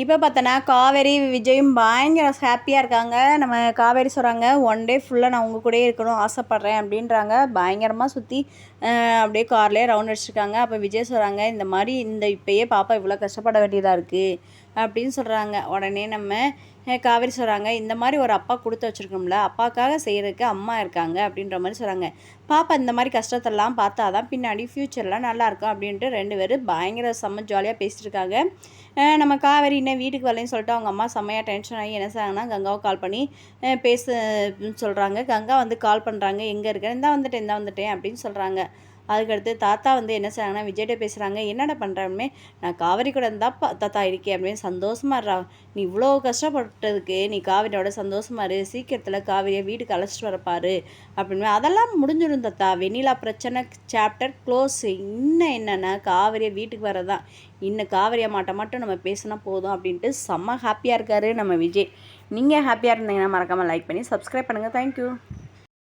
இப்போ பார்த்தோன்னா காவேரி விஜயும் பயங்கர ஹாப்பியாக இருக்காங்க. நம்ம காவேரி சொல்கிறாங்க ஒன் டே ஃபுல்லாக நான் உங்கள் கூடயே இருக்கணும் ஆசைப்பட்றேன் அப்படின்றாங்க. பயங்கரமாக சுற்றி அப்படியே கார்லேயே ரவுண்ட் அடிச்சிருக்காங்க. அப்போ விஜய் சொல்கிறாங்க இந்த மாதிரி இந்த இப்போயே பாப்பா இவ்வளோ கஷ்டப்பட வேண்டியதாக இருக்குது அப்படின்னு சொல்கிறாங்க உடனே நம்ம காவேரி சொல்கிறாங்க இந்த மாதிரி ஒரு அப்பா கொடுத்து வச்சுருக்கோம்ல அப்பாக்காக செய்கிறதுக்கு அம்மா இருக்காங்க அப்படின்ற மாதிரி சொல்கிறாங்க பாப்பா இந்த மாதிரி கஷ்டத்தெல்லாம் பார்த்தா தான் பின்னாடி ஃப்யூச்சர்லாம் நல்லாயிருக்கும் அப்படின்ட்டு ரெண்டு பேரும் பயங்கர செம்ம ஜாலியாக பேசிட்டு இருக்காங்க. நம்ம காவேரி இன்னும் வீட்டுக்கு வரலன்னு சொல்லிட்டு அவங்க அம்மா செம்மையாக டென்ஷன் ஆகி என்ன செய்றாங்கன்னா கங்காவை கால் பண்ணி பேச சொல்கிறாங்க கங்கா வந்து கால் பண்ணுறாங்க எங்கே இருக்கேன் இந்த வந்துட்டேன் இந்த வந்துட்டேன் அப்படின்னு சொல்கிறாங்க அதுக்கடுத்து தாத்தா வந்து என்ன செய்கிறாங்கன்னா விஜய்கிட்ட பேசுகிறாங்க என்னடா பண்ணுறாமே நான் காவேரி கூட இருந்தால் தாத்தா இருக்கேன் அப்படின்னு சந்தோஷமா இருறா. நீ இவ்வளோ கஷ்டப்பட்டதுக்கு நீ காவிரியோட சந்தோஷமாக இரு. சீக்கிரத்தில் காவிரியை வீட்டுக்கு அழைச்சிட்டு வரப்பாரு அப்படின்னு. அதெல்லாம் முடிஞ்சிடும் தாத்தா. வெண்ணிலா பிரச்சனை சாப்டர் க்ளோஸ் இன்னும் என்னென்னா காவிரியை வீட்டுக்கு வரதான் இன்னும் காவிரி அம்மாட்ட மட்டும் நம்ம பேசினா போதும் அப்படின்ட்டு செம்ம ஹாப்பியாக இருக்கார் நம்ம விஜய். நீங்கள் ஹாப்பியாக இருந்தீங்கன்னா மறக்காமல் லைக் பண்ணி சப்ஸ்கிரைப் பண்ணுங்கள் தேங்க்யூ